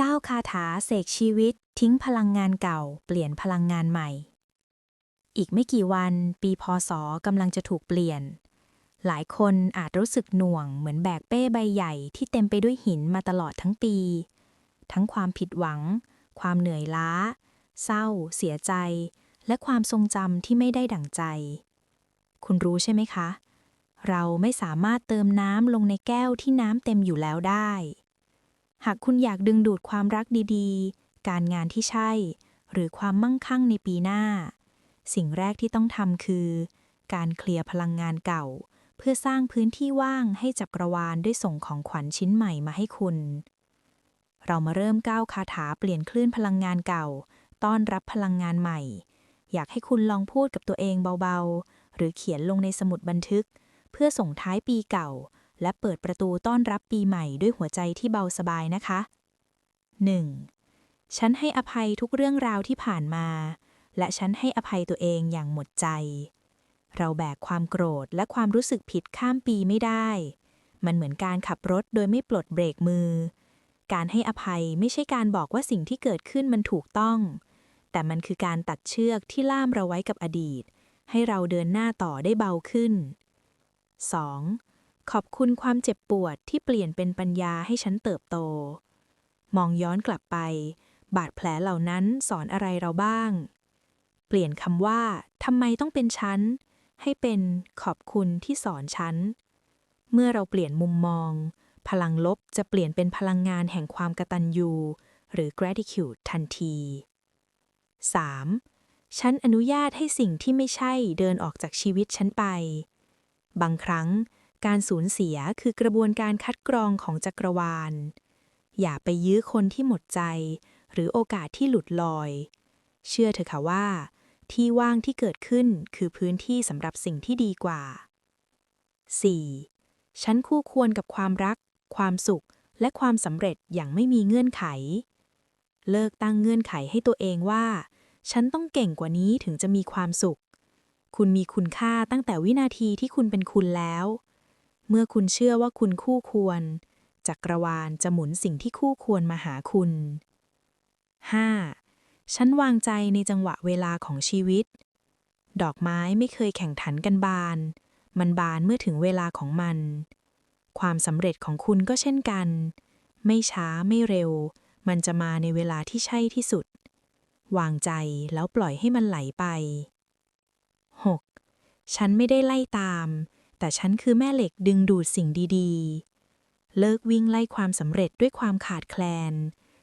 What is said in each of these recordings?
9 คาถาเสกชีวิต ทิ้งพลังงานเก่า เปลี่ยนพลังงานใหม่ อีกไม่กี่วัน ปีพศกำลังจะถูกเปลี่ยน หลายคนอาจรู้สึกหน่วงเหมือนแบกเป้ใบใหญ่ที่เต็มไปด้วยหินมาตลอดทั้งปี ทั้งความผิดหวัง ความเหนื่อยล้า เศร้า เสียใจ และความทรงจำที่ไม่ได้ดั่งใจ คุณรู้ใช่ไหมคะ เราไม่สามารถเติมน้ำลงในแก้วที่น้ำเต็มอยู่แล้วได้ หากคุณอยากดึงดูดความรักดีๆ การงานที่ใช่ หรือความมั่งคั่งในปีหน้า สิ่งแรกที่ต้องทำคือ การเคลียร์พลังงานเก่า เพื่อสร้างพื้นที่ว่างให้จักรวาลได้ส่งของขวัญชิ้นใหม่มาให้คุณ เรามาเริ่มก้าวคาถาเปลี่ยนคลื่นพลังงานเก่า ต้อนรับพลังงานใหม่ อยากให้คุณลองพูดกับตัวเองเบาๆ หรือเขียนลงในสมุดบันทึก เพื่อส่งท้ายปีเก่า และเปิดประตูต้อนรับปีใหม่ด้วยหัวใจที่เบาสบายนะคะ 1. ฉันให้อภัยทุกเรื่องราวที่ผ่านมา และฉันให้อภัยตัวเองอย่างหมดใจ เราแบกความโกรธและความรู้สึกผิดข้ามปีไม่ได้ มันเหมือนการขับรถโดยไม่ปลดเบรกมือ การให้อภัยไม่ใช่การบอกว่าสิ่งที่เกิดขึ้นมันถูกต้อง แต่มันคือการตัดเชือกที่ล่ามเราไว้กับอดีต ให้เราเดินหน้าต่อได้เบาขึ้น 2. ขอบคุณความเจ็บปวดที่เปลี่ยนเป็นปัญญาให้ฉันเติบโต มองย้อนกลับไป บาดแผลเหล่านั้นสอนอะไรเราบ้าง เปลี่ยนคำว่าทำไมต้องเป็นฉัน ให้เป็นขอบคุณที่สอนฉัน เมื่อเราเปลี่ยนมุมมอง พลังลบจะเปลี่ยนเป็นพลังงานแห่งความกตัญญูหรือ gratitude ทันที 3. ฉันอนุญาตให้สิ่งที่ไม่ใช่เดินออกจากชีวิตฉันไป บางครั้ง การสูญเสียคือกระบวนการคัดกรองของจักรวาล อย่าไปยื้อคนที่หมดใจ หรือโอกาสที่หลุดลอย เชื่อเถอะค่ะว่า ที่ว่างที่เกิดขึ้นคือพื้นที่สำหรับสิ่งที่ดีกว่า 4. ฉันคู่ควรกับความรัก ความสุข และความสำเร็จอย่างไม่มีเงื่อนไข เลิกตั้งเงื่อนไขให้ตัวเองว่า ฉันต้องเก่งกว่านี้ถึงจะมีความสุข คุณมีคุณค่าตั้งแต่วินาทีที่คุณเป็นคุณแล้ว เมื่อคุณเชื่อว่าคุณคู่ควร จักรวาลจะหมุนสิ่งที่คู่ควรมาหาคุณ 5. ฉันวางใจในจังหวะเวลาของชีวิต ดอกไม้ไม่เคยแข่งขันกันบาน มันบานเมื่อถึงเวลาของมัน ความสำเร็จของคุณก็เช่นกัน ไม่ช้าไม่เร็ว มันจะมาในเวลาที่ใช่ที่สุด วางใจแล้วปล่อยให้มันไหลไป 6. ฉันไม่ได้ไล่ตาม แต่ฉันคือแม่เหล็กดึงดูดสิ่งดีๆ เลิกวิ่งไล่ความสำเร็จด้วยความขาดแคลน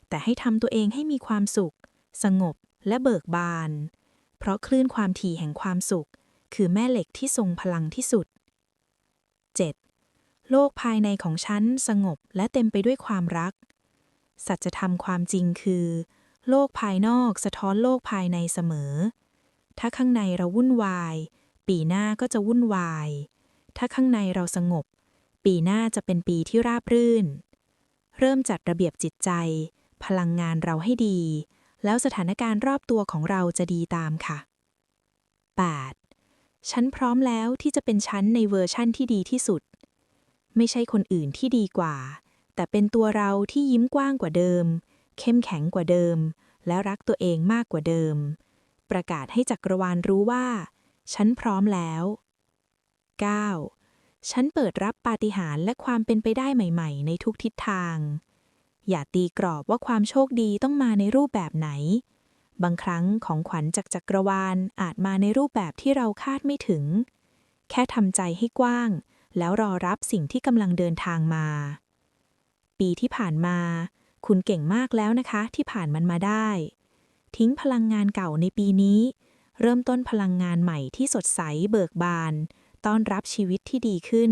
แต่ให้ทำตัวเองให้มีความสุข สงบและเบิกบาน เพราะคลื่นความถี่แห่งความสุข คือแม่เหล็กที่ทรงพลังที่สุด 7. โลกภายในของฉันสงบและเต็มไปด้วยความรัก สัจธรรมความจริงคือ โลกภายนอกสะท้อนโลกภายในเสมอ ถ้าข้างในเราวุ่นวาย ปีหน้าก็จะวุ่นวาย ถ้าข้างในเราสงบ ปีหน้าจะเป็นปีที่ราบรื่น เริ่มจัดระเบียบจิตใจ พลังงานเราให้ดี แล้วสถานการณ์รอบตัวของเราจะดีตามค่ะ 8. ฉันพร้อมแล้วที่จะเป็นฉันในเวอร์ชั่นที่ดีที่สุด ไม่ใช่คนอื่นที่ดีกว่า แต่เป็นตัวเราที่ยิ้มกว้างกว่าเดิม เข้มแข็งกว่าเดิม และรักตัวเองมากกว่าเดิม ประกาศให้จักรวาลรู้ว่า ฉันพร้อมแล้ว 9. ฉันเปิดรับปาฏิหาริย์และความเป็นไปได้ใหม่ๆ ในทุกทิศทาง อย่าตีกรอบว่าความโชคดีต้องมาในรูปแบบไหน บางครั้งของขวัญจากจักรวาลอาจมาในรูปแบบที่เราคาดไม่ถึง แค่ทำใจให้กว้าง แล้วรอรับสิ่งที่กำลังเดินทางมา ปีที่ผ่านมา คุณเก่งมากแล้วนะคะที่ผ่านมันมาได้ ทิ้งพลังงานเก่าในปีนี้เริ่มต้นพลังงานใหม่ที่สดใสเบิกบาน ต้อนรับชีวิตที่ดีขึ้น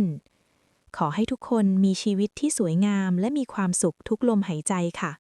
ขอให้ทุกคนมีชีวิตที่สวยงามและมีความสุขทุกลมหายใจค่ะ